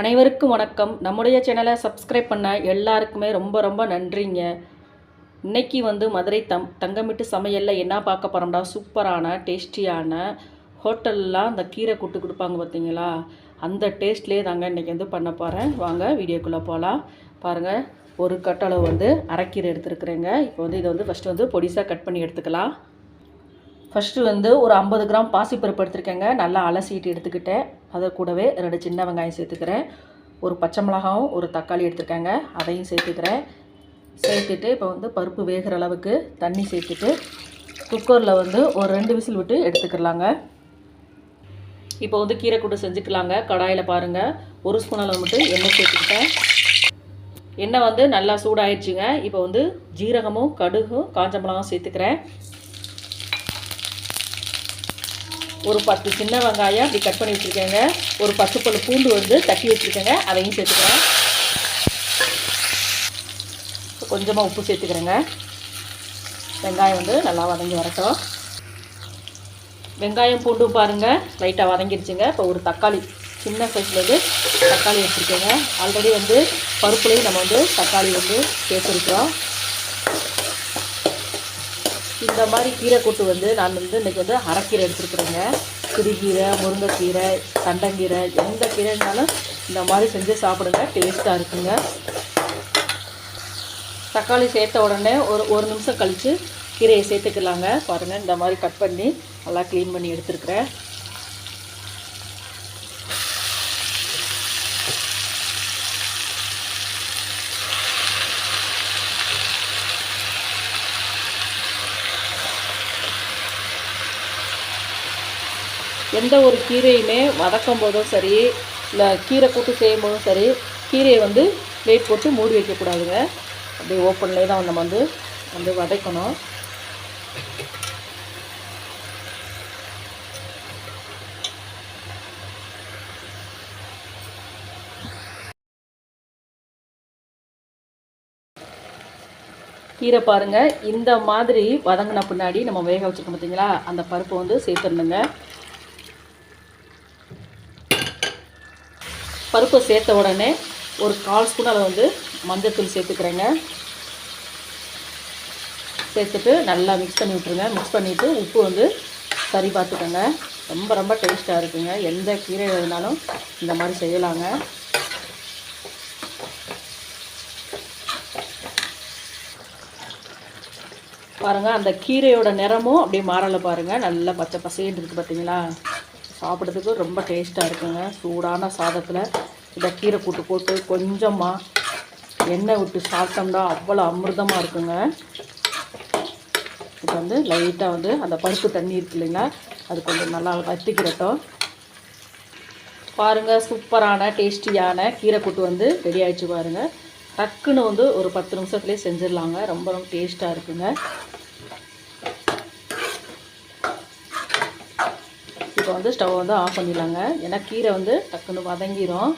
அனைவருக்கும் வணக்கம். நம்முடைய சேனலை சப்ஸ்கிரைப் பண்ண எல்லாருக்குமே ரொம்ப ரொம்ப நன்றிங்க. இன்னைக்கு வந்து மதுரை தம் தங்கமிட்டு சமையலில் என்ன பார்க்க போகிறோம்டா சூப்பரான டேஸ்டியான ஹோட்டல்லாம் அந்த கீரை கூட்டு கொடுப்பாங்க பார்த்தீங்களா? அந்த டேஸ்ட்லேயே தாங்க இன்றைக்கி வந்து பண்ண போகிறேன் வாங்க வீடியோக்குள்ளே போகலாம் பாருங்கள் ஒரு கட்டளவு வந்து அரைக்கீரை எடுத்துருக்குறேங்க. இப்போ வந்து இதை வந்து ஃபஸ்ட்டு வந்து பொடிசாக கட் பண்ணி எடுத்துக்கலாம். ஃபஸ்ட்டு வந்து ஒரு ஐம்பது கிராம் பாசிப்பருப்பு எடுத்துருக்கேங்க. நல்லா அலசிட்டு எடுத்துக்கிட்டேன். அதை கூடவே ரெண்டு சின்ன வெங்காயம் சேர்த்துக்கிறேன். ஒரு பச்சை மிளகாவும் ஒரு தக்காளி எடுத்துருக்கேங்க. அதையும் சேர்த்துக்கிறேன். சேர்த்துட்டு இப்போ வந்து பருப்பு வேகிற அளவுக்கு தண்ணி சேர்த்துட்டு குக்கரில் வந்து ஒரு ரெண்டு விசில் விட்டு எடுத்துக்கிறலாங்க இப்போ வந்து கீரை கூட்டு செஞ்சுக்கலாங்க. கடாயில் பாருங்கள் ஒரு ஸ்பூன் அளவு மட்டும் எண்ணெய் சேர்த்துக்கிட்டேன். எண்ணெய் வந்து நல்லா சூடாயிடுச்சுங்க இப்போ வந்து ஜீரகமும் கடுகும் காஞ்ச மிளகாவும் சேர்த்துக்கிறேன். ஒரு பத்து சின்ன வெங்காயம் அப்படி கட் பண்ணி வச்சுருக்கேங்க. ஒரு பத்து பல்லு பூண்டு வந்து தட்டி வச்சுருக்கேங்க. அதையும் சேர்த்துக்கிறேன் கொஞ்சமாக உப்பு சேர்த்துக்கிறேங்க. வெங்காயம் வந்து நல்லா வதங்கி வரட்டும். வெங்காயம் பூண்டும் பாருங்கள் லைட்டாக வதங்கிடுச்சுங்க இப்போ ஒரு தக்காளி சின்ன சைஸில் வந்து தக்காளி வச்சுருக்கேங்க ஆல்ரெடி வந்து பருப்புலேயும் நம்ம வந்து தக்காளி வந்து சேர்த்துருக்குறோம். இந்த மாதிரி கீரை கூட்டு வந்து நான் வந்து இன்றைக்கி வந்து அரைக்கீரை எடுத்துருக்குறேங்க. சிறுகீரை முருங்கைக்கீரை தண்டங்கீரை எந்த கீரைனாலும் இந்த மாதிரி செஞ்சு சாப்பிடுங்க டேஸ்ட்டாக இருக்குங்க. தக்காளி சேர்த்த உடனே ஒரு ஒரு நிமிஷம் கழித்து கீரையை சேர்த்துக்கலாங்க. பாருங்கள் இந்த மாதிரி கட் பண்ணி நல்லா க்ளீன் பண்ணி எடுத்துருக்குறேன். எந்த ஒரு கீரையுமே வதக்கும் போதும் சரி இல்லை கீரை கூட்டு செய்யும் போதும் சரி கீரையை வந்து பிளேட் போட்டு மூடி வைக்கக்கூடாதுங்க அப்படியே ஓப்பன்லேயே தான் நம்ம வந்து வந்து வதக்கணும். கீரை பாருங்கள் இந்த மாதிரி வதங்கின பின்னாடி நம்ம வேக வச்சுருக்கோம் பார்த்தீங்களா அந்த பருப்பை வந்து சேர்த்துடணுங்க. பருப்பை சேர்த்த உடனே ஒரு கால் ஸ்பூன் வந்து மஞ்சத்தூள் சேர்த்துக்கிறேங்க. சேர்த்துட்டு நல்லா மிக்ஸ் பண்ணி விட்ருங்க மிக்ஸ் பண்ணிவிட்டு உப்பு வந்து சரி பார்த்துக்கோங்க. ரொம்ப ரொம்ப டேஸ்ட்டாக இருக்குங்க. எந்த கீரை இருந்தாலும் இந்த மாதிரி செய்யலாங்க. பாருங்கள் அந்த கீரையோட நிறமும் அப்படியே மாறலை பாருங்கள் நல்லா பச்சை பசேன்னு இருக்குது பார்த்தீங்களா சாப்பிட்றதுக்கு ரொம்ப டேஸ்ட்டாக இருக்குங்க. சூடான சாதத்தில் இதை கீரை கூட்டு போட்டு கொஞ்சமாக எண்ணெய் விட்டு சாப்பிட்டோம்னா அவ்வளோ அமிர்தமாக இருக்குங்க. இப்போ வந்து லைட்டாக வந்து அந்த பருப்பு தண்ணி இருக்கு இல்லைங்களா? அது கொஞ்சம் நல்லா வத்திக்கிறட்டும் பாருங்கள் சூப்பரான டேஸ்டியான கீரை கூட்டு வந்து ரெடி ஆகிடுச்சு பாருங்கள் டக்குன்னு வந்து ஒரு பத்து நிமிஷத்துலேயே செஞ்சிடலாங்க. ரொம்ப ரொம்ப டேஸ்ட்டாக இருக்குங்க. இப்போ வந்து ஸ்டவ் வந்து ஆஃப் பண்ணிடலாங்க. ஏன்னா கீரை வந்து டக்குன்னு வதங்கிரும்.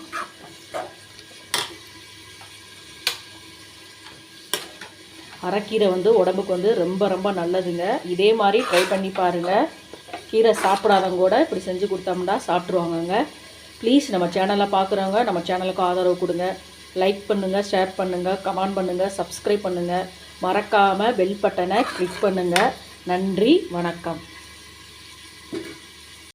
அரைக்கீரை வந்து உடம்புக்கு வந்து ரொம்ப ரொம்ப நல்லதுங்க. இதே மாதிரி ட்ரை பண்ணி பாருங்கள் கீரை சாப்பிடாதவங்க கூட இப்படி செஞ்சு கொடுத்தோம்னா சாப்பிட்ருவாங்கங்க ப்ளீஸ் நம்ம சேனலை பார்க்குறவங்க நம்ம சேனலுக்கு ஆதரவு கொடுங்க. லைக் பண்ணுங்கள் ஷேர் பண்ணுங்கள் கமெண்ட் பண்ணுங்கள் சப்ஸ்கிரைப் பண்ணுங்கள் மறக்காமல் பெல் பட்டனை கிளிக் பண்ணுங்கள் நன்றி வணக்கம்.